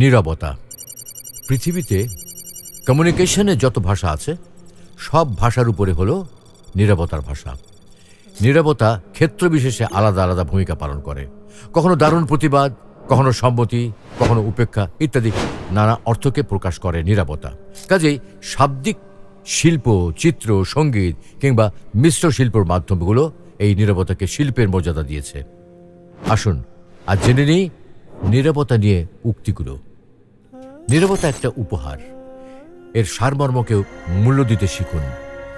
নীরবতা। পৃথিবীতে কমিউনিকেশনের যত ভাষা আছে, সব ভাষার উপরে হলো নীরবতার ভাষা। নীরবতা ক্ষেত্র বিশেষে আলাদা আলাদা ভূমিকা পালন করে। কখনো দারুণ প্রতিবাদ, কখনো সম্মতি, কখনো উপেক্ষা ইত্যাদি নানা অর্থকে প্রকাশ করে নীরবতা। কাজেই শাব্দিক শিল্প, চিত্র, সংগীত কিংবা মিশ্র শিল্পর মাধ্যমগুলো এই নীরবতাকে শিল্পের মর্যাদা দিয়েছে। আসুন আর জেনে নিই নীরবতা নিয়ে উক্তিগুলো। নীরবতা একটা উপহার। এর সারমর্মকেও মূল্য দিতে শিখুন।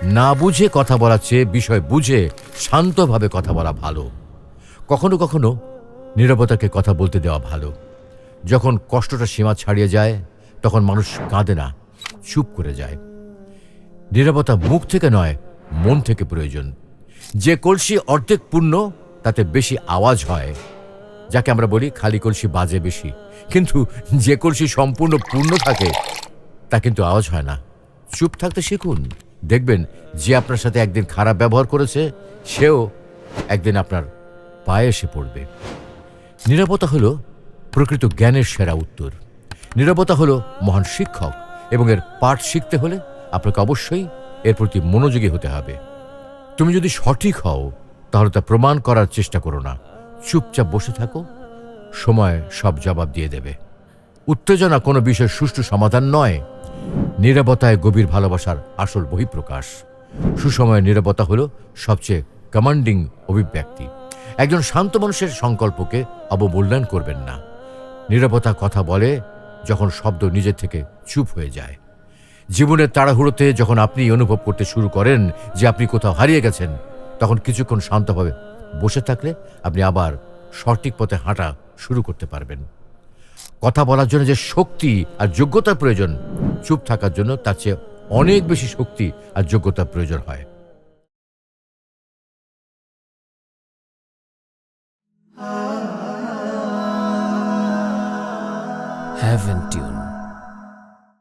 না বুঝে কথা বলার চেয়ে বিষয় বুঝে শান্তভাবে কথা বলা ভালো। কখনো কখনো নীরবতাকে কথা বলতে দেওয়া ভালো। যখন কষ্টটা সীমা ছাড়িয়ে যায়, তখন মানুষ কাঁদে না, চুপ করে যায়। নীরবতা মুখ থেকে নয়, মন থেকে প্রয়োজন। যে কলসি অর্ধেক পূর্ণ, তাতে বেশি আওয়াজ হয়। যাকে আমরা বলি খালি কলসি বাজে বেশি। কিন্তু যে কলসি সম্পূর্ণ পূর্ণ থাকে, তা কিন্তু আওয়াজ হয় না। চুপ থাকতে শিখুন। দেখবেন যে আপনার সাথে একদিন খারাপ ব্যবহার করেছে, সেও একদিন আপনার পায়ে এসে পড়বে। নিরাপত্তা হলো প্রকৃত জ্ঞানের সেরা উত্তর। নিরাপত্তা হলো মহান শিক্ষক এবং এর পাঠ শিখতে হলে আপনাকে অবশ্যই এর প্রতি মনোযোগী হতে হবে। তুমি যদি সঠিক হও, তাহলে তা প্রমাণ করার চেষ্টা করো না। চুপচাপ বসে থাকো। সময় সব জবাব দিয়ে দেবে। উত্তেজনা কোনো বিষয়ের সুষ্ঠু সমাধান নয়। নিরাপত্তায় গভীর ভালোবাসার আসল বহিঃপ্রকাশ। সুসময় নিরাপত্তা হলো সবচেয়ে কমান্ডিং অভিব্যক্তি। একজন শান্ত মানুষের সংকল্পকে অবমূল্যায়ন করবেন না। নিরাপত্তা কথা বলে যখন শব্দ নিজে থেকে চুপ হয়ে যায়। জীবনের তাড়াহুড়োতে যখন আপনি অনুভব করতে শুরু করেন যে আপনি কোথাও হারিয়ে গেছেন, তখন কিছুক্ষণ শান্তভাবে বসে থাকলে আপনি আবার সঠিক পথে হাঁটা শুরু করতে পারবেন। কথা বলার জন্য যে শক্তি আর যোগ্যতার প্রয়োজন, চুপ থাকার জন্য তার চেয়ে অনেক বেশি শক্তি আর যোগ্যতার প্রয়োজন হয়। Heaven Tune